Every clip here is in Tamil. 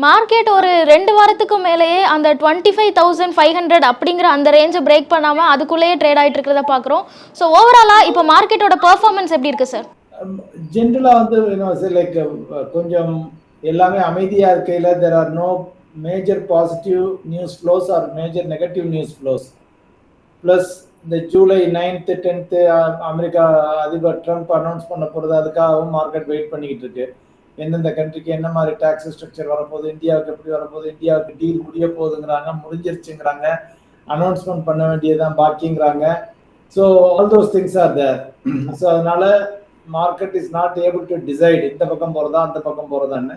மார்க்கெட் ஒரு ரெண்டு வாரத்துக்கு மேலேயே அந்த twenty five thousand five hundred அப்படிங்கிற அந்த ரேஞ்சை பிரேக் பண்ணாமல் அதுக்குள்ளேயே ட்ரேட் ஆகிட்டு இருக்கிறத பார்க்குறோம் ஸோ ஓவராலாக இப்போ மார்க்கெட்டோட பெர்ஃபார்மன்ஸ் எப்படி இருக்குது சார் ஜென்ரலாக வந்து லைக் um, uh, கொஞ்சம் எல்லாமே அமைதியாக இருக்கையில் there are no major positive news flows are major negative news flows plus இந்த ஜூலை நைன்த்து டென்த்து அமெரிக்கா அதிபர் ட்ரம்ப் அனௌன்ஸ் பண்ண போகிறது அதுக்காகவும் மார்க்கெட் வெயிட் பண்ணிக்கிட்டு இருக்கு. எந்தெந்த கண்ட்ரிக்கு என்ன மாதிரி டேக்ஸ் ஸ்ட்ரக்சர் வரப்போகுது இந்தியாவுக்கு எப்படி வரப்போகுது இந்தியாவுக்கு டீல் முடிய போகுதுங்கிறாங்க முடிஞ்சிருச்சுங்கிறாங்க. அனௌன்ஸ்மெண்ட் பண்ண வேண்டியதுதான் பாக்கிங்கிறாங்க. So all those things are there so அதனால market is not able to decide இந்த பக்கம் போகிறதா அந்த பக்கம் போகிறதான்னு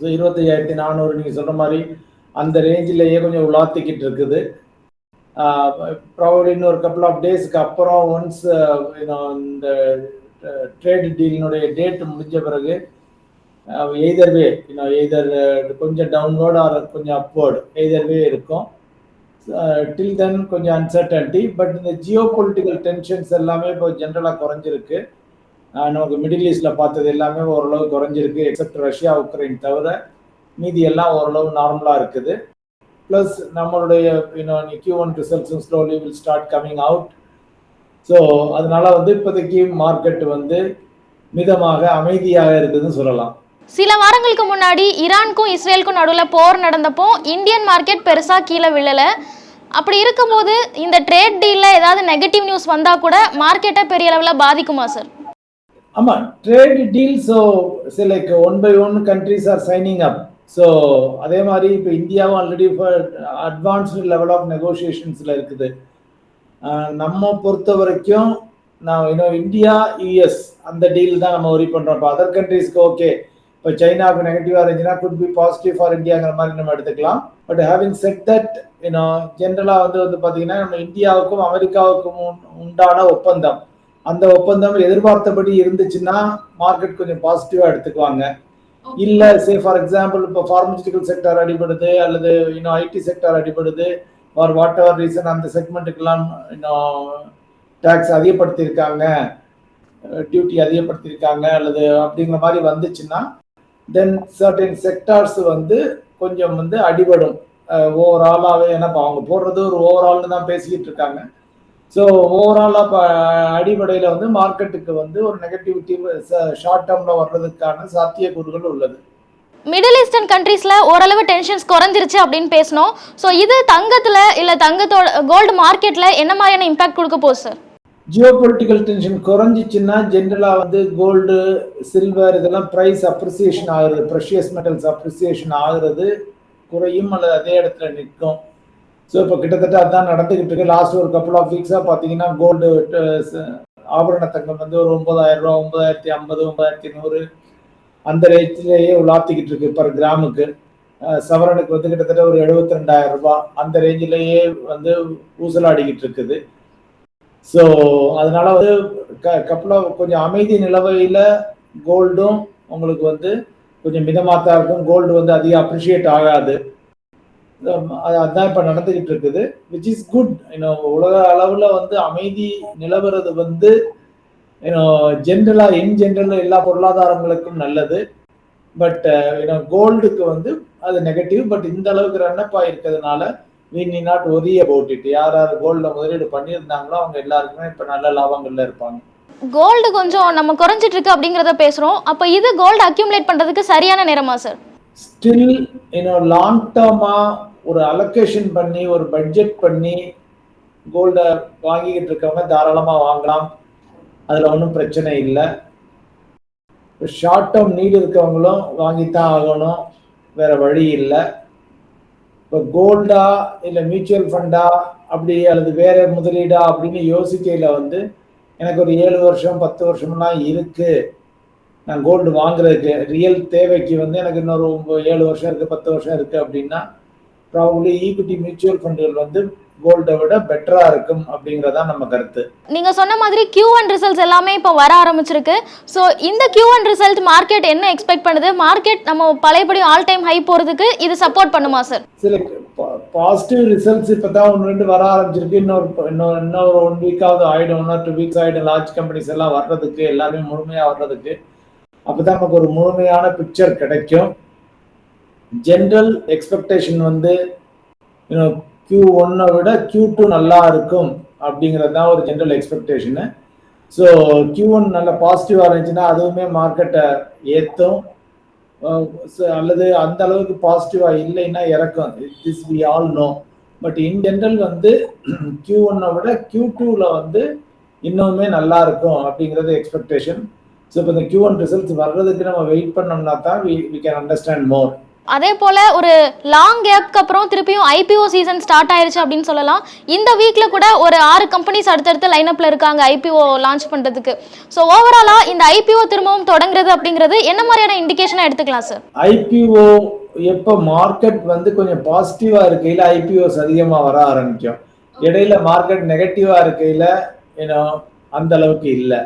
ஸோ இருபத்தையாயிரத்தி நானூறு நீங்கள் சொல்கிற மாதிரி அந்த ரேஞ்சிலேயே கொஞ்சம் உலாத்திக்கிட்டு இருக்குது. ப்ராபப்ளி இன்னொரு கப்புள் ஆஃப் டேஸ்க்கு அப்புறம் ஒன்ஸ் இந்த ட்ரேட் டீலினுடைய டேட் முடிஞ்ச பிறகு எய்தர்வே இன்னும் எய்தர் கொஞ்சம் டவுன்லோட் ஆர் கொஞ்சம் அப்வர்டு எய்தர்வே இருக்கும். டில் தென் கொஞ்சம் அன்சர்டன்டி பட் இந்த ஜியோ பொலிட்டிக்கல் டென்ஷன்ஸ் எல்லாமே இப்போ ஜென்ரலாக குறைஞ்சிருக்கு. நமக்கு மிடில் ஈஸ்டில் பார்த்தது எல்லாமே ஓரளவு குறைஞ்சிருக்கு எக்ஸப்ட் ரஷ்யா உக்ரைன் தவிர மீதி எல்லாம் ஓரளவு நார்மலாக இருக்குது. ப்ளஸ் நம்மளுடைய இன்னும் Q one ரிசல்ட்ஸும் slowly will start coming out so அதனால வந்து இப்போதைக்கு மார்க்கெட் வந்து மிதமாக அமைதியாக இருக்குதுன்னு சொல்லலாம். சில வாரங்களுக்கு முன்னாடி ஈரானுக்கும் இஸ்ரேலுக்கும் நடுவில் போர் நடந்தப்போ இந்தியன் மார்க்கெட் பெருசாக கீழே விழலை. அப்படி இருக்கும்போது இந்த ட்ரேட் டீலில் ஏதாவது நெகட்டிவ் நியூஸ் வந்தால் கூட மார்க்கெட்டை பெரிய அளவில் பாதிக்குமா சார் ஆமாம் trade deal so like one by one countries are signing up so அதே மாதிரி இப்போ இந்தியாவும் ஆல்ரெடி அட்வான்ஸ்டு லெவல் ஆஃப் நெகோசியேஷன்ஸில் இருக்குது. நம்ம பொறுத்த வரைக்கும் நான் இன்னும் இந்தியா யூஎஸ் அந்த டீல் தான் நம்ம ஒரி பண்ணுறோம் இப்போ அதர் கண்ட்ரீஸ்க்கு ஓகே இப்போ சைனாவுக்கு நெகட்டிவாக இருந்துச்சுன்னா குட் பி பாசிட்டிவ் ஃபார் இந்தியாங்கிற மாதிரி நம்ம எடுத்துக்கலாம். But having set that you know ஜென்ரலாக வந்து வந்து பார்த்தீங்கன்னா நம்ம இந்தியாவுக்கும் அமெரிக்காவுக்கும் உண்டான ஒப்பந்தம். அந்த ஒப்பந்தம் எதிர்பார்த்தபடி இருந்துச்சுன்னா மார்க்கெட் கொஞ்சம் பாசிட்டிவாக எடுத்துக்குவாங்க. இல்லை சே ஃபார் எக்ஸாம்பிள் இப்போ ஃபார்மசிட்டிக்கல் செக்டர் அடிபடுது அல்லது இன்னும் ஐடி செக்டர் அடிபடுது. ஃபார் வாட் எவர் ரீசன் அந்த செக்மெண்ட்டுக்கெல்லாம் இன்னும் டேக்ஸ் அதிகப்படுத்தியிருக்காங்க uh, டியூட்டி அதிகப்படுத்தியிருக்காங்க அல்லது அப்படிங்கிற மாதிரி வந்துச்சுன்னா தென் சர்டன் செக்டார்ஸ் வந்து கொஞ்சம் வந்து அடிபடும். Uh, ஓவராலாகவே ஏன்னா அவங்க போடுறது ஒரு ஓவரால்னு தான் பேசிக்கிட்டு இருக்காங்க. ஸோ ஓவராலாக இப்போ அடிப்படையில் வந்து மார்க்கெட்டுக்கு வந்து ஒரு நெகட்டிவிட்டி ஷார்ட் டேர்மில் வர்றதுக்கான சாத்தியக்கூறுகள் உள்ளது. மிடில் ஈஸ்டர்ன் கண்ட்ரீஸில் ஓரளவு டென்ஷன்ஸ் குறைஞ்சிருச்சு அப்படின்னு பேசணும் ஸோ இது தங்கத்தில் இல்லை தங்கத்தோட கோல்டு மார்க்கெட்டில் என்ன மாதிரியான இம்பாக்ட் கொடுக்க போகுது சார் ஜியோ பொலிட்டிக்கல் டென்ஷன் குறைஞ்சிச்சுன்னா ஜென்ரலாக வந்து கோல்டு சில்வர் இதெல்லாம் ப்ரைஸ் அப்ரிசியேஷன் ஆகுறது ப்ரெஷியஸ் மெட்டல்ஸ் அப்ரிசியேஷன் ஆகுறது குறையும் அல்லது அதே இடத்துல நிற்கும். ஸோ இப்போ கிட்டத்தட்ட அதுதான் நடந்துக்கிட்டு இருக்கு. லாஸ்ட் ஒரு கப்பல் ஆஃப் வீக்ஸாக பார்த்தீங்கன்னா கோல்டு ஆபரண தங்கம் வந்து ஒரு ஒன்பதாயிரம் ரூபா ஒன்பதாயிரத்தி ஐம்பது ஒன்பதாயிரத்தி நூறு அந்த ரேஞ்சிலேயே உலாத்திக்கிட்டு இருக்கு பர் கிராமுக்கு. சவரனுக்கு வந்து கிட்டத்தட்ட ஒரு எழுபத்தி ரெண்டாயிரம் ரூபாய் அந்த ரேஞ்சிலேயே வந்து ஊசலாடிக்கிட்டு இருக்குது. ஸோ அதனால வந்து க கப்பலாக கொஞ்சம் அமைதி நிலவையில் கோல்டும் உங்களுக்கு வந்து கொஞ்சம் மிதமாக தான் இருக்கும். கோல்டு வந்து அதிகம் அப்ரிஷியேட் ஆகாது. அதுதான் இப்போ நடந்துக்கிட்டு இருக்குது விச் இஸ் குட் இன்னும் உலக அளவில் வந்து அமைதி நிலவுறது வந்து ஜென்ரலாக இன் ஜென்ரல் எல்லா பொருளாதாரங்களுக்கும் நல்லது. பட் கோல்டுக்கு வந்து அது நெகட்டிவ் பட் இந்த அளவுக்கு runup ஆயிருக்கிறதுனால we need not worry about it யார் யார் கோல்டில் முதலீடு பண்ணியிருந்தாங்களோ அவங்க எல்லாருக்குமே இப்போ நல்ல லாபங்கள்ல இருப்பாங்க. கோல்டு கொஞ்சம் நம்ம குறைஞ்சிட்டு இருக்கு அப்படிங்கிறத பேசுகிறோம் அப்போ இது கோல்டு அக்யூமுலேட் பண்ணுறதுக்கு சரியான நேரமா சார் ஸ்டில் இன்னும் லாங் டேர்மாக ஒரு அலோகேஷன் பண்ணி ஒரு பட்ஜெட் பண்ணி கோல்டை வாங்கிக்கிட்டு இருக்கவங்க தாராளமாக வாங்கலாம். அதில் ஒன்றும் பிரச்சனை இல்லை. ஷார்ட் டேர்ம் நீடு இருக்கவங்களும் வாங்கித்தான் ஆகணும். வேற வழி இல்லை. இப்போ கோல்டா இல்லை மியூச்சுவல் ஃபண்டா அப்படி அல்லது வேற முதலீடா அப்படின்னு யோசிக்கையில் வந்து எனக்கு ஒரு ஏழு வருஷம் பத்து வருஷம்லாம் இருக்குது நான் கோல்டு வாங்குறதுக்கு ரியல் தேவைக்கு வந்து எனக்கு இன்னொரு ஏழு வருஷம் இருக்குது பத்து வருஷம் இருக்குது அப்படின்னா ப்ராபப்ளி ஈக்விட்டி மியூச்சுவல் ஃபண்டுகள் வந்து கோல்டை விட பெட்டரா இருக்கும் அப்படிங்கறதா நம்ம கருத்து. நீங்க சொன்ன மாதிரி கியூ ஒன் ரிசல்ட்ஸ் எல்லாமே இப்போ வர ஆரம்பிச்சிருக்கு. ஸோ இந்த கியூ ஒன் ரிசல்ட் மார்க்கெட் என்ன எக்ஸ்பெக்ட் பண்ணுது? மார்க்கெட் நம்ம பழையபடி ஆல் டைம் ஹை போறதுக்கு இது சப்போர்ட் பண்ணுமா சார் சில பாசிட்டிவ் ரிசல்ட்ஸ் இப்போ தான் ஒன்று ரெண்டு வர ஆரம்பிச்சிருக்கு. இன்னொரு இன்னொரு இன்னொரு ஒன் வீக்காவது ஆயிடும். ஒன் டூ வீக்ஸ் ஆயிடும். லார்ஜ் கம்பெனிஸ் எல்லாம் வர்றதுக்கு எல்லாமே முழுமையாக வர்றதுக்கு. அப்போ தான் நமக்கு ஒரு முழுமையான பிக்சர் கிடைக்கும். ஜென்ரல் எக்ஸ்பெக்டேஷன் வந்து கியூ ஒன்னை விட கியூ டூ நல்லா இருக்கும் அப்படிங்கிறது தான் ஒரு general expectation so Q one நல்ல பாசிட்டிவாக இருந்துச்சுன்னா அதுவுமே மார்க்கெட்டை ஏற்றும் uh, அல்லது அந்த அளவுக்கு பாசிட்டிவாக இல்லைன்னா இறக்கும். This we all know but in general வந்து கியூ ஒன்னை விட கியூ டூவில் வந்து இன்னுமே நல்லா இருக்கும் அப்படிங்கிறது எக்ஸ்பெக்டேஷன் ஸோ இப்போ இந்த கியூ ஒன் ரிசல்ட்ஸ் வர்றதுக்கு நம்ம வெயிட் பண்ணோம்னா தான் we we can understand more அதே போல ஒரு லாங் கேப்க்கு அப்புறம் திருப்பியும் ஐபிஓ சீசன் ஸ்டார்ட் ஆயிருச்சு அப்படின்னு சொல்லலாம். இந்த வீக்ல கூட ஒரு ஆறு கம்பெனிஸ் அடுத்தடுத்து லைனப்ல இருக்காங்க ஐபிஓ லான்ச் பண்றதுக்கு. ஸோ ஓவராலா இந்த ஐபிஓ திரும்பவும் தொடங்குறது அப்படிங்கிறது என்ன மாதிரியான இண்டிகேஷனா எடுத்துக்கலாம் சார் ஐபிஓ எப்போ மார்க்கெட் வந்து கொஞ்சம் பாசிட்டிவா இருக்கையில ஐபிஓஸ் அதிகமா வர ஆரம்பிக்கும். இடையில மார்க்கெட் நெகட்டிவா இருக்கையில ஏன்னா அந்த அளவுக்கு இல்லை.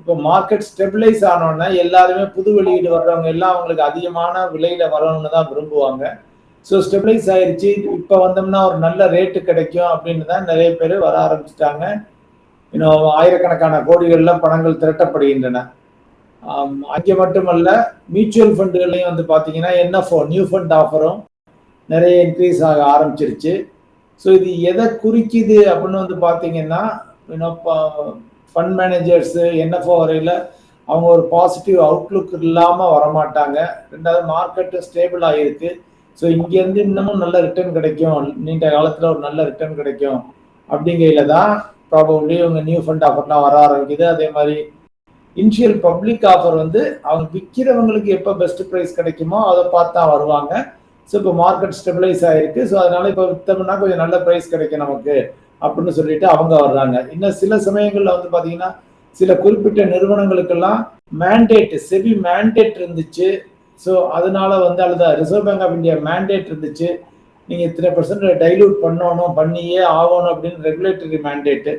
இப்போ மார்க்கெட் ஸ்டெபிளைஸ் ஆனோடனே எல்லாருமே புது வெளியீடு வர்றவங்க எல்லாம் அவங்களுக்கு அதிகமான விலையில வரணும்னு தான் விரும்புவாங்க. ஸோ ஸ்டெபிளைஸ் ஆயிடுச்சு இப்போ வந்தோம்னா ஒரு நல்ல ரேட்டு கிடைக்கும் அப்படின்னு தான் நிறைய பேர் வர ஆரம்பிச்சிட்டாங்க. இன்னும் ஆயிரக்கணக்கான கோடிகள்ல பணங்கள் திரட்டப்படுகின்றன. அங்கே மட்டுமல்ல மியூச்சுவல் ஃபண்டுகள்லையும் வந்து பார்த்தீங்கன்னா என்எஃப்ஓ நியூ ஃபண்ட் ஆஃபரும் நிறைய இன்க்ரீஸ் ஆக ஆரம்பிச்சிருச்சு. ஸோ இது எதை குறிக்குது அப்படின்னு வந்து பார்த்தீங்கன்னா ஃபண்ட் மேனேஜர்ஸு என்எஃப்ஓ வரையில் அவங்க ஒரு பாசிட்டிவ் அவுட்லுக் இல்லாமல் வரமாட்டாங்க. ரெண்டாவது மார்க்கெட்டு ஸ்டேபிள் ஆகிருக்கு ஸோ இங்கேருந்து இன்னமும் நல்ல ரிட்டர்ன் கிடைக்கும். நீண்ட காலத்தில் ஒரு நல்ல ரிட்டர்ன் கிடைக்கும். அப்படிங்கையில தான் ப்ராபப்ளி இவங்க நியூ ஃபண்ட் ஆஃபர்லாம் வர ஆரம்பிக்குது. அதே மாதிரி இனிஷியல் பப்ளிக் ஆஃபர் வந்து அவங்க விற்கிறவங்களுக்கு எப்போ பெஸ்ட் ப்ரைஸ் கிடைக்குமோ அதை பார்த்து தான் வருவாங்க. ஸோ இப்போ மார்க்கெட் ஸ்டெபிளைஸ் ஆகிருக்கு ஸோ அதனால இப்போ விற்றோம்னா கொஞ்சம் நல்ல ப்ரைஸ் கிடைக்கும் நமக்கு. அப்படின்னு சொல்லிட்டு அவங்க வர்றாங்க. இன்னும் சில சமயங்களில் வந்து பாத்தீங்கன்னா சில குறிப்பிட்ட நிறுவனங்களுக்கெல்லாம் மேண்டேட் செபி மேண்டேட் இருந்துச்சு. ஸோ அதனால வந்து அல்லது Reserve Bank of India mandate இருந்துச்சு. நீங்கள் இத்தனை பர்சன்ட் டைல்யூட் பண்ணணும் பண்ணியே ஆகணும் அப்படின்னு ரெகுலேட்டரி மேண்டேட்டு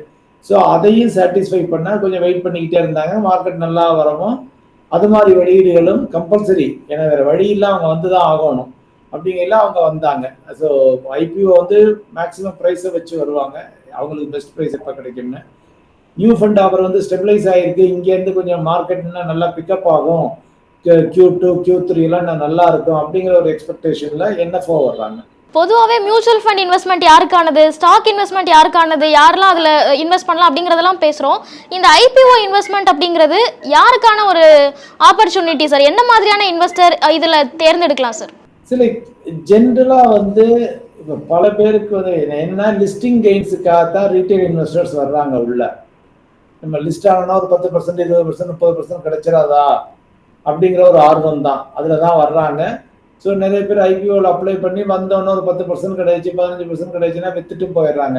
ஸோ அதையும் சாட்டிஸ்ஃபை பண்ண கொஞ்சம் வெயிட் பண்ணிக்கிட்டே இருந்தாங்க. மார்க்கெட் நல்லா வரவும் அது மாதிரி வெளியீடுகளும் கம்பல்சரி ஏன்னா வேற வழியில் அவங்க வந்து தான் ஆகணும். அப்படிங்கெல்லாம் அவங்க வந்தாங்க. ஸோ ஐபிஓ வந்து மேக்ஸிமம் ப்ரைஸை வச்சு வருவாங்க. அவங்களுக்கு பெஸ்ட் ப்ரைஸ் எப்போ கிடைக்கும்னு. நியூ ஃபண்ட் ஆஃபர் வந்து ஸ்டெபிளைஸ் ஆகிருக்கு இங்கேருந்து கொஞ்சம் மார்க்கெட் இன்னும் நல்லா பிக்கப் ஆகும். கியூ டூ கியூ த்ரீ எல்லாம் இன்னும் நல்லா இருக்கும் அப்படிங்கிற ஒரு எக்ஸ்பெக்டேஷனில் என்எஃப்ஓ வர்றாங்க. பொதுவாகவே மியூச்சுவல் ஃபண்ட் இன்வெஸ்ட்மெண்ட் யாருக்கானது? ஸ்டாக் இன்வெஸ்ட்மெண்ட் யாருக்கானது? யாரெல்லாம் அதில் இன்வெஸ்ட் பண்ணலாம் அப்படிங்கிறதெல்லாம் பேசுகிறோம் இந்த ஐபிஓ இன்வெஸ்ட்மெண்ட் அப்படிங்கிறது யாருக்கான ஒரு ஆப்பர்ச்சுனிட்டி சார் என்ன மாதிரியான இன்வெஸ்டர் இதில் தேர்ந்தெடுக்கலாம் சார் சில ஜென்ரலாக வந்து இப்போ பல பேருக்கு வந்து என்ன லிஸ்டிங் கெயின்ஸுக்காக தான் ரீட்டைல் இன்வெஸ்டர்ஸ் வர்றாங்க உள்ள. நம்ம லிஸ்ட் ஆகணும்னா ஒரு பத்து பர்சன்ட் இருபது பர்சன்ட் முப்பது பர்சன்ட் கிடைச்சிடாதா அப்படிங்கிற ஒரு ஆர்வம் தான். அதில் தான் வர்றாங்க. ஸோ நிறைய பேர் ஐபிஓவில் அப்ளை பண்ணி வந்தோன்னே ஒரு பத்து பர்சன்ட் கிடைச்சி பதினஞ்சு பர்சன்ட் கிடைச்சுன்னா வித்துட்டு போயிடுறாங்க.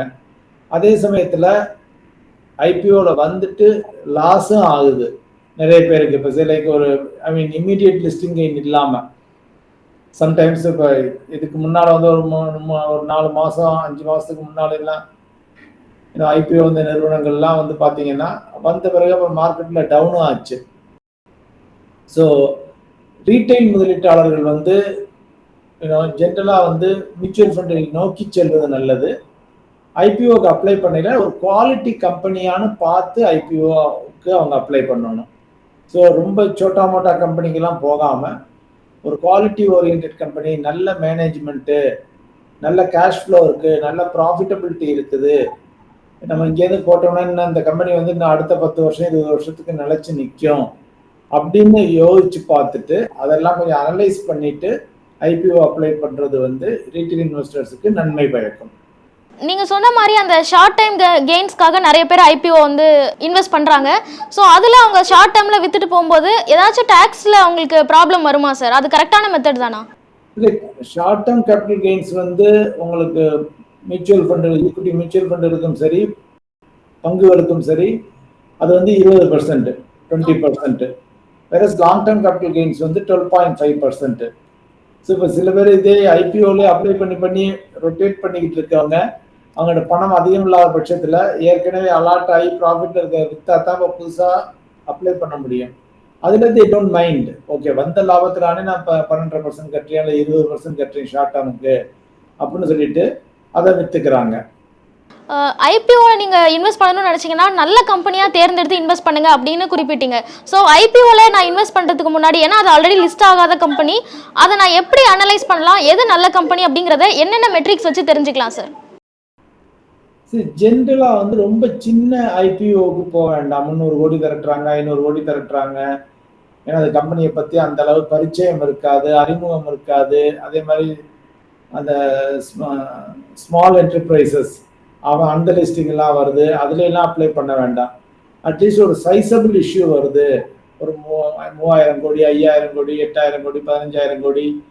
அதே சமயத்தில் ஐபிஓவில் வந்துட்டு லாஸும் ஆகுது. நிறைய பேருக்கு. இப்போ சிலைக்கு ஒரு I mean immediate listing gain இல்லாமல் சம்டைம்ஸ் இப்போ இதுக்கு முன்னால் வந்து ஒரு ஒரு நாலு மாதம் அஞ்சு மாதத்துக்கு முன்னால எல்லாம் ஐபிஓ வந்த நிறுவனங்கள்லாம் வந்து பார்த்தீங்கன்னா வந்த பிறகு அப்புறம் மார்க்கெட்டில் டவுனும் ஆச்சு. ஸோ ரீட்டைல் முதலீட்டாளர்கள் வந்து ஜென்ரலாக வந்து மியூச்சுவல் ஃபண்டை நோக்கி செல்வது நல்லது. ஐபிஓக்கு அப்ளை பண்ணல ஒரு குவாலிட்டி கம்பெனியானு பார்த்து ஐபிஓக்கு அவங்க அப்ளை பண்ணணும். ஸோ ரொம்ப சோட்டா மோட்டா கம்பெனிக்கெல்லாம் போகாமல் ஒரு குவாலிட்டி ஓரியன்ட் கம்பெனி நல்ல மேனேஜ்மெண்ட்டு நல்ல கேஷ் ஃப்ளோ இருக்குது நல்ல ப்ராஃபிட்டபிலிட்டி இருக்குது. நம்ம இங்கேருந்து போட்டோம்னா இன்னும் இந்த கம்பெனி வந்து இன்னும் அடுத்த பத்து வருஷம் இருபது வருஷத்துக்கு நிலைச்சு நிற்கும் அப்படின்னு யோசிச்சு பார்த்துட்டு அதெல்லாம் கொஞ்சம் அனலைஸ் பண்ணிட்டு ஐபிஓ அப்ளை பண்ணுறது வந்து ரீட்டைல் இன்வெஸ்டர்ஸுக்கு நன்மை பயக்கும். நீங்கள் சொன்ன மாதிரி அந்த ஷார்ட் டைம் கெயின்ஸ்க்காக நிறைய பேர் ஐபிஓ வந்து இன்வெஸ்ட் பண்ணுறாங்க ஸோ அதில் அவங்க ஷார்ட் டைமில் வித்துட்டு போகும்போது ஏதாச்சும் டேக்ஸில் அவங்களுக்கு ப்ராப்ளம் வருமா சார் அது கரெக்டான மெத்தட் தானா? இல்லை ஷார்ட் டேர்ம் கேபிட்டல் கெயின்ஸ் வந்து உங்களுக்கு மியூச்சுவல் ஃபண்டு ஈக்விட்டி மியூச்சுவல் ஃபண்டுகளுக்கும் சரி பங்குகளுக்கும் சரி அது வந்து இருபது பர்சன்ட் டுவெண்ட்டி பர்சன்ட் வேற லாங் டேர்ம் கேபிட்டல் கெயின்ஸ் வந்து twelve point five percent so இப்போ சில பேர் இதே ஐபிஓலே அப்ளை பண்ணி பண்ணி ரொட்டேட் பண்ணிக்கிட்டு இருக்கவங்க அவங்களோட பணம் அதிகம் இல்லாத பட்சத்தில் ஏற்கனவே அலாட் ஆகி ப்ராஃபிட்ல இருக்க வித்தா தான் இப்போ புதுசாக அப்ளை பண்ண முடியும். அதில் தே டோன்ட் மைண்ட் ஓகே வந்த லாபத்திலானே நான் இப்போ பன்னெண்டரை பர்சன்ட் கட்டுறேன் இல்லை இருபது பர்சன்ட் கட்டுறேன் ஷார்ட் டேர்முக்கு அப்படின்னு சொல்லிட்டு அதை வித்துக்கிறாங்க. ஐபிஓவில் நீங்கள் இன்வெஸ்ட் பண்ணணும்னு நினச்சிங்கன்னா நல்ல கம்பெனியாக தேர்ந்தெடுத்து இன்வெஸ்ட் பண்ணுங்க அப்படின்னு குறிப்பிட்டீங்க. ஸோ ஐபிஓவில் நான் இன்வெஸ்ட் பண்ணுறதுக்கு முன்னாடி ஏன்னா அது ஆல்ரெடி லிஸ்ட் ஆகாத கம்பெனி அதை நான் எப்படி அனலைஸ் பண்ணலாம் எது நல்ல கம்பெனி அப்படிங்கிறத என்னென்ன மெட்ரிக்ஸ் வச்சு தெரிஞ்சுக்கலாம் சார் சரி ஜென்ரலாக வந்து ரொம்ப சின்ன ஐபிஓக்கு போக வேண்டாம். முந்நூறு கோடி திரட்டுறாங்க ஐநூறு கோடி திரட்டுறாங்க. ஏன்னா அது கம்பெனியை பற்றி அந்த அளவு பரிச்சயம் இருக்காது அறிமுகம் இருக்காது. அதே மாதிரி அந்த ஸ்மால் என்டர்பிரைசஸ் அவன் அந்த லிஸ்டிங்லாம் வருது. அதுல அப்ளை பண்ண வேண்டாம். அட்லீஸ்ட் ஒரு சைசபிள் இஷ்யூ வருது. ஒரு மூ- மூவாயிரம் கோடி ஐயாயிரம் கோடி எட்டாயிரம் கோடி பதினஞ்சாயிரம் கோடி.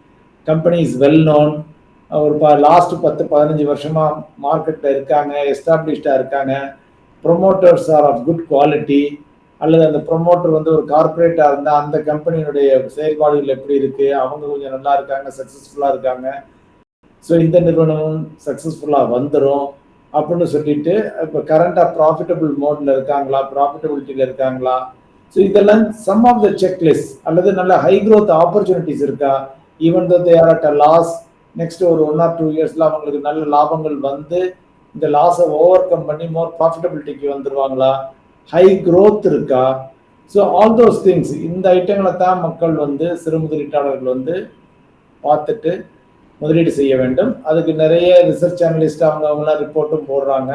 கம்பெனி இஸ் வெல் நோன் ஒரு ப லாஸ்ட் பத்து பதினஞ்சு வருஷமாக மார்க்கெட்டில் இருக்காங்க எஸ்டாப்ளிஷ்டாக இருக்காங்க. Promoters are of good quality அல்லது அந்த ப்ரொமோட்டர் வந்து ஒரு கார்பரேட்டாக இருந்தால் அந்த கம்பெனியினுடைய செயல்பாடுகள் எப்படி இருக்குது அவங்க கொஞ்சம் நல்லா இருக்காங்க சக்ஸஸ்ஃபுல்லாக இருக்காங்க. ஸோ இந்த நிறுவனமும் சக்ஸஸ்ஃபுல்லாக வந்துடும் அப்படின்னு சொல்லிட்டு இப்போ கரண்டாக ப்ராஃபிட்டபிள் மோடில் இருக்காங்களா? ப்ராஃபிட்டபிலிட்டியில் இருக்காங்களா? ஸோ இதெல்லாம் சம் ஆஃப் த செக்லிஸ்ட் அல்லது நல்ல ஹை க்ரோத் ஆப்பர்ச்சுனிட்டிஸ் இருக்கா? Even though they are at a loss next ஒரு ஒன் ஆர் டூ இயர்ஸ்ல அவங்களுக்கு நல்ல லாபங்கள் வந்து இந்த லாஸை ஓவர் கம் பண்ணி மோர் ப்ராஃபிட்டபிலிட்டிக்கு வந்துருவாங்களா? ஹை க்ரோத் இருக்கா? ஸோ ஆல் தோஸ் திங்ஸ் இந்த ஐட்டங்களை தான் மக்கள் வந்து சிறு முதலீட்டாளர்கள் வந்து பார்த்துட்டு முதலீடு செய்ய வேண்டும். அதுக்கு நிறைய ரிசர்ச் அனலிஸ்ட் அவங்க அவங்களாம் ரிப்போர்ட்டும் போடுறாங்க.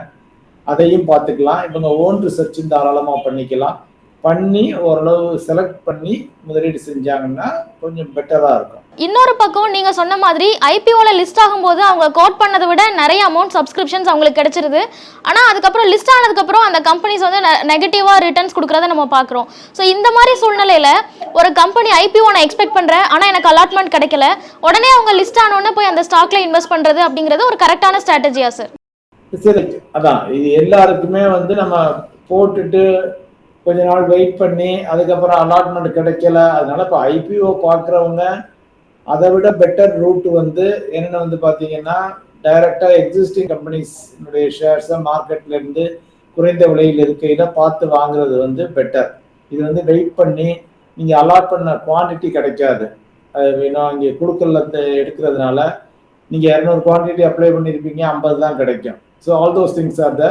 அதையும் பார்த்துக்கலாம். இவங்க ஓன் ரிசர்ச்சும் தாராளமாக பண்ணிக்கலாம். பண்ணி ஓரளவு செலக்ட் பண்ணி முதலீடு செஞ்சாங்கன்னா கொஞ்சம் பெட்டராக இருக்கும். இன்னொரு பக்கம் நீங்க சொன்ன மாதிரி ஐபிஓவில் லிஸ்ட் ஆகும்போது அவங்க கோட் பண்ணதை விட நிறைய அமௌண்ட் சப்ஸ்கிரிப்ஷன்ஸ் அவங்களுக்கு கிடைச்சிருது. ஆனா அதுக்கப்புறம் லிஸ்ட் ஆனதுக்கப்புறம் அந்த கம்பெனிஸ் வந்து நெகட்டிவாக ரிட்டர்ன்ஸ் கொடுக்குறத நம்ம பார்க்குறோம். ஸோ இந்த மாதிரி சூழ்நிலையில ஒரு கம்பெனி ஐபிஓ நான் எக்ஸ்பெக்ட் பண்றேன் ஆனா எனக்கு அலாட்மெண்ட் கிடைக்கல. உடனே அவங்க லிஸ்ட் ஆனோடனே போய் அந்த ஸ்டாக்ல இன்வெஸ்ட் பண்றது அப்படிங்கிறது ஒரு கரெக்டான ஸ்ட்ராட்டஜியா சார் சரி அதான் இது எல்லாருக்குமே வந்து நம்ம போட்டுட்டு கொஞ்ச நாள் வெயிட் பண்ணி அதுக்கப்புறம் அலாட்மெண்ட் கிடைக்கல. அதனால இப்போ ஐபிஓ பார்க்குறவங்க அதை விட பெட்டர் ரூட் வந்து என்னென்ன வந்து பார்த்தீங்கன்னா டைரக்டாக எக்ஸிஸ்டிங் கம்பெனிஸ்னுடைய ஷேர்ஸை மார்க்கெட்லேருந்து குறைந்த விலையில் இருக்கையில பார்த்து வாங்குறது வந்து பெட்டர் இது வந்து வெயிட் பண்ணி நீங்கள் அலாட் பண்ண குவான்டிட்டி கிடைக்காது. அது வேணும் இங்கே குடுக்கல்ல எடுக்கிறதுனால நீங்கள் இரநூறு குவான்டிட்டி அப்ளை பண்ணியிருப்பீங்க ஐம்பது தான் கிடைக்கும். So all those things are the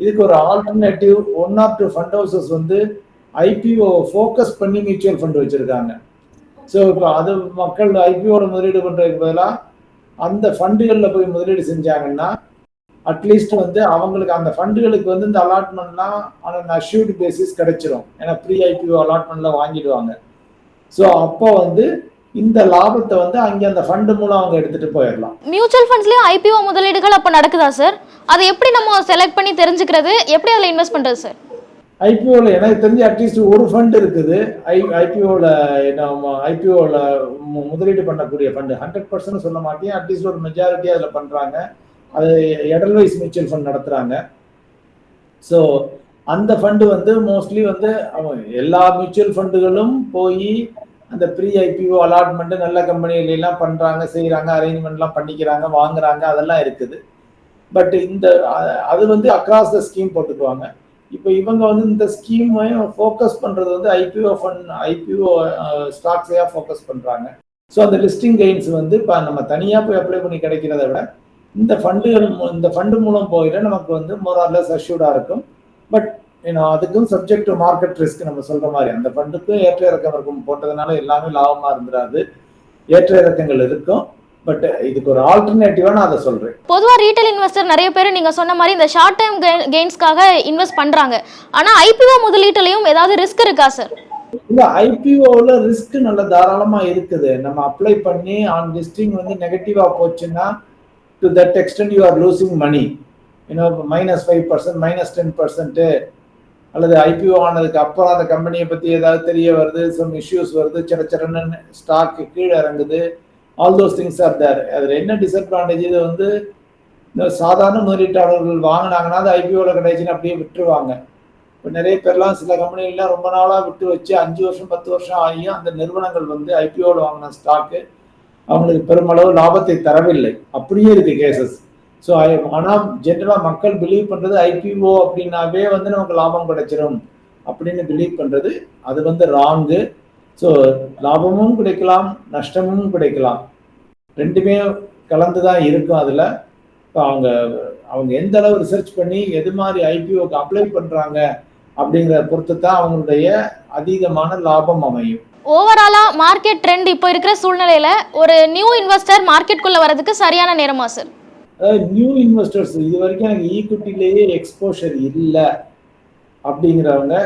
இதுக்கு ஒரு alternative one or two fund houses வந்து ஐபிஓ ஃபோக்கஸ் பண்ணி மியூச்சுவல் ஃபண்ட் வச்சிருக்காங்க. ஸோ இப்போ அது மக்கள் ஐபிஓட முதலீடு பண்ணுறதுக்கு பதிலாக அந்த ஃபண்டுகளில் போய் முதலீடு செஞ்சாங்கன்னா அட்லீஸ்ட் வந்து அவங்களுக்கு அந்த ஃபண்டுகளுக்கு வந்து இந்த அலாட்மெண்ட்லாம் ஆன் அஷ்யூர்டு பேசிஸ் கிடைச்சிரும். ஏன்னா ப்ரீ ஐபிஓ அலாட்மெண்ட்டில் வாங்கிடுவாங்க. ஸோ அப்போ வந்து இந்த லாபத்தை வந்து அங்கே அந்த ஃபண்டு மூலம் அவங்க எடுத்துட்டு போயிடலாம் மியூச்சுவல் ஃபண்ட்ஸ்லயும் ஐபிஓ முதலீடுகள் அப்ப நடக்குதா சார் அதை எப்படி நம்ம செலக்ட் பண்ணி தெரிஞ்சுக்கிறது? எப்படி அதில் இன்வெஸ்ட் பண்றது சார் ஐபிஓவில் எனக்கு தெரிஞ்சு அட்லீஸ்ட் ஒரு ஃபண்ட் இருக்குது. ஐ ஐபிஓவில் நம்ம ஐபிஓவில் முதலீடு பண்ணக்கூடிய ஃபண்டு ஹண்ட்ரட் பர்சன்ட் சொல்ல மாட்டேன். அட்லீஸ்ட் ஒரு மெஜாரிட்டி அதில் பண்ணுறாங்க அது எடல்வைஸ் மியூச்சுவல் ஃபண்ட் நடத்துகிறாங்க ஸோ அந்த ஃபண்டு வந்து மோஸ்ட்லி வந்து எல்லா மியூச்சுவல் ஃபண்டுகளும் போய் அந்த ப்ரீ ஐபிஓ அலாட்மெண்ட் நல்ல கம்பெனிகளெல்லாம் பண்ணுறாங்க செய்கிறாங்க அரேஞ்ச்மெண்ட்லாம் பண்ணிக்கிறாங்க வாங்குறாங்க அதெல்லாம் இருக்குது. பட் இந்த அது வந்து அக்ராஸ் த ஸ்கீம் போட்டுக்குவாங்க. இப்போ இவங்க வந்து இந்த ஸ்கீமையும் ஃபோக்கஸ் பண்ணுறது வந்து ஐபிஓ ஃபண்ட் ஐபிஓ ஸ்டாக்ஸையாக ஃபோக்கஸ் பண்ணுறாங்க ஸோ அந்த லிஸ்டிங் கெயின்ஸ் வந்து இப்போ நம்ம தனியாக போய் அப்ளை பண்ணி கிடைக்கிறத விட இந்த ஃபண்டுகள் இந்த ஃபண்டு மூலம் போயிட நமக்கு வந்து மோரார்லெஸ் அஷ்யூர்டாக இருக்கும். பட் ஏன்னா அதுக்கும் சப்ஜெக்ட் டு மார்க்கெட் ரிஸ்க் நம்ம சொல்ற மாதிரி. அந்த ஃபண்டுக்கும் ஏற்ற இறக்கம் இருக்கும். போட்டதுனால எல்லாமே லாபமா இருந்துடாது ஏற்ற இறக்கங்கள் இருக்கும். பட் இதுக்கு ஒரு ஆல்டர்னேட்டிவா நான் அதை சொல்றேன். பொதுவா ரீட்டைல் இன்வெஸ்டர் நிறைய பேர் நீங்க சொன்ன மாதிரி இந்த ஷார்ட் டைம் கெயின்ஸ்க்காக இன்வெஸ்ட் பண்றாங்க. ஆனா ஐபிஓ முதலீட்டுலயும் ஏதாவது ரிஸ்க் இருக்கா சார் இல்ல ஐபிஓல ரிஸ்க் நல்ல தாராளமா இருக்குது. நம்ம அப்ளை பண்ணி ஆன் லிஸ்டிங் வந்து நெகட்டிவா போச்சுன்னா to that extent you are losing money you know minus five percent minus ten percent அல்லது ஐபிஓ ஆனதுக்கு அப்புறம் அந்த கம்பெனியை பத்தி ஏதாவது தெரிய வருது சம் இஷ்யூஸ் வருது சிற சிறன்னு ஸ்டாக்கு கீழே இறங்குது. All those things are there அதில் என்ன டிஸ்அட்வான்டேஜ் இது வந்து இந்த சாதாரண முதலீட்டாளர்கள் வாங்கினாங்கன்னா அது ஐபிஓவில் கிடைச்சுன்னு அப்படியே விட்டுருவாங்க. இப்போ நிறைய பேர்லாம் சில கம்பெனிகள்லாம் ரொம்ப நாளாக விட்டு வச்சு அஞ்சு வருஷம் பத்து வருஷம் ஆகியும் அந்த நிறுவனங்கள் வந்து ஐபிஓவில் வாங்கின ஸ்டாக்கு அவங்களுக்கு பெருமளவு லாபத்தை தரவில்லை. அப்படியே இருக்குது கேசஸ் ஸோ ஆனால் ஜென்ரலாக மக்கள் பிலீவ் பண்ணுறது ஐபிஓ அப்படின்னாவே வந்து நமக்கு லாபம் கிடைச்சிரும். அப்படின்னு பிலீவ் பண்ணுறது அது வந்து ராங்கு ஸோ லாபமும் கிடைக்கலாம் நஷ்டமும் கிடைக்கலாம். ரெண்டுமே கலந்து தான் இருக்கும் அதில். இப்போ அவங்க அவங்க எந்த அளவு ரிசர்ச் பண்ணி எது மாதிரி ஐபிஓக்கு அப்ளை பண்ணுறாங்க அப்படிங்கிறத பொறுத்து தான் அவங்களுடைய அதிகமான லாபம் அமையும். ஓவராலா மார்க்கெட் ட்ரெண்ட் இப்போ இருக்கிற சூழ்நிலையில ஒரு நியூ இன்வெஸ்டர் மார்க்கெட்குள்ள வரதுக்கு சரியான நேரமா சார் அதாவது நியூ இன்வெஸ்டர்ஸ் இது வரைக்கும் எனக்கு ஈக்விட்டிலேயே எக்ஸ்போஷர் இல்லை. அப்படிங்கிறவங்க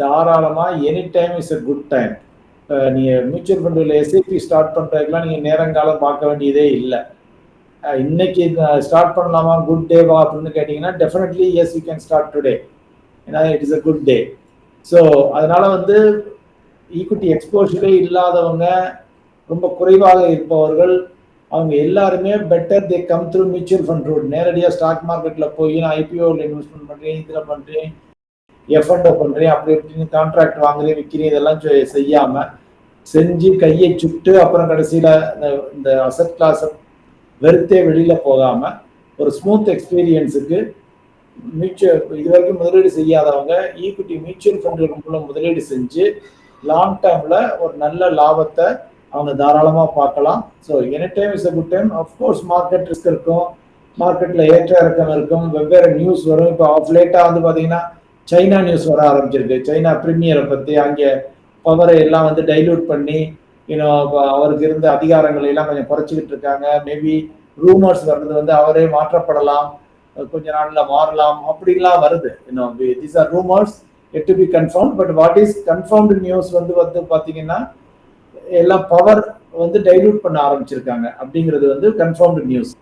தாராளமாக any time is a good time நீங்கள் மியூச்சுவல் ஃபண்டில் எஸ்ஐபி ஸ்டார்ட் பண்ணுறதுக்கெலாம் நீங்கள் நேரங்காலம் பார்க்க வேண்டியதே இல்லை. இன்னைக்கு ஸ்டார்ட் பண்ணலாமா? குட் டேவா அப்படின்னு கேட்டிங்கன்னா definitely yes you can start today ஏன்னா it is a good day so அதனால் வந்து ஈக்விட்டி எக்ஸ்போஷரே இல்லாதவங்க ரொம்ப குறைவாக இருப்பவர்கள் அவங்க எல்லாருமே better they come through mutual fund route நேரடியாக ஸ்டாக் மார்க்கெட்டில் போய் நான் ஐபிஓவில் இன்வெஸ்ட்மெண்ட் பண்ணுறேன் இதில் பண்ணுறேன் எஃப்என்டோ பண்ணுறேன் அப்படி இப்படின்னு கான்ட்ராக்ட் வாங்குறேன் விற்கிறேன் இதெல்லாம் செய்யாமல் செஞ்சு கையை சுட்டு அப்புறம் கடைசியில் இந்த அசட் கிளாஸை வெறுத்தே வெளியில் போகாமல் ஒரு ஸ்மூத் எக்ஸ்பீரியன்ஸுக்கு மியூச்சுவல் இது வரைக்கும் முதலீடு செய்யாதவங்க ஈக்விட்டி மியூச்சுவல் ஃபண்டுகள் மூலம் முதலீடு செஞ்சு லாங் டேர்மில் ஒரு நல்ல லாபத்தை அவங்க தாராளமாக பார்க்கலாம். So any time is a good time of course market risk இருக்கும். மார்க்கெட்டில் ஏற்ற இறக்கம் இருக்கும். வெவ்வேறு நியூஸ் வரும். இப்போ ஆஃப் லேட்டாக வந்து பார்த்தீங்கன்னா சைனா நியூஸ் வர ஆரம்பிச்சிருக்கு. சைனா பிரீமியரை பற்றி அங்கே பவரை எல்லாம் வந்து டைல்யூட் பண்ணி இன்னும் அவருக்கு இருந்த அதிகாரங்களை எல்லாம் கொஞ்சம் குறைச்சிக்கிட்டு இருக்காங்க. மேபி ரூமர்ஸ் வர்றது வந்து அவரே மாற்றப்படலாம். கொஞ்ச நாள்ல மாறலாம். அப்படிலாம் வருது. இன்னும் these are rumours yet to be confirm but what is confirmed news வந்து வந்து பார்த்தீங்கன்னா எல்லாம் பவர் வந்து டைல்யூட் பண்ண ஆரம்பிச்சிருக்காங்க அப்படிங்கிறது வந்து கன்ஃபார்ம்டு நியூஸ்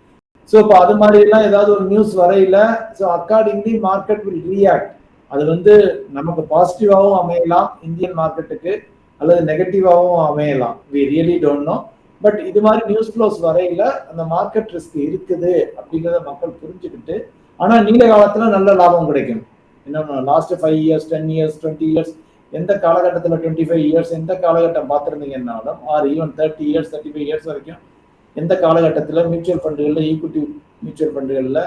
ஸோ இப்போ அது மாதிரி எல்லாம் ஏதாவது ஒரு நியூஸ் வரையில so accordingly market will react அது வந்து நமக்கு பாசிட்டிவாகவும் அமையலாம் இந்தியன் மார்க்கெட்டுக்கு அல்லது நெகட்டிவாகவும் அமையலாம். We really don't know but இது மாதிரி நியூஸ் ஃப்ளோஸ் வரையில அந்த மார்க்கெட் ரிஸ்க் இருக்குது அப்படிங்கிறத மக்கள் புரிஞ்சுக்கிட்டு ஆனா நீண்ட காலத்துல நல்ல லாபம் கிடைக்கும். என்ன last five years ten years twenty years எந்த காலகட்டத்தில் டுவெண்ட்டி ஃபைவ் இயர்ஸ் எந்த காலகட்டம் பார்த்துருந்தீங்கன்னாலும் or even thirty years thirty five years வரைக்கும் எந்த காலகட்டத்தில் மியூச்சுவல் ஃபண்டுகளில் ஈக்விட்டி மியூச்சுவல் ஃபண்டுகளில்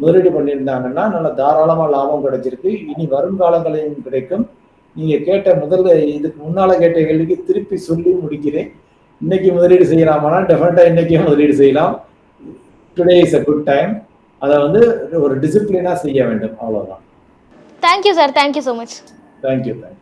முதலீடு பண்ணியிருந்தாங்கன்னா நல்ல தாராளமாக லாபம் கிடைச்சிருக்கு. இனி வரும் காலங்களையும் கிடைக்கும். நீங்க கேட்ட முதல்ல இதுக்கு முன்னால கேட்ட கேள்விக்கு திருப்பி சொல்லி முடிக்கிறேன். இன்னைக்கு முதலீடு செய்யலாமானா டெஃபினட்டா இன்னைக்கே முதலீடு செய்யலாம். Today is a good time அதை வந்து ஒரு டிசிப்ளினா செய்ய வேண்டும். அவ்வளவுதான். Thank you sir thank you so much thank you thank you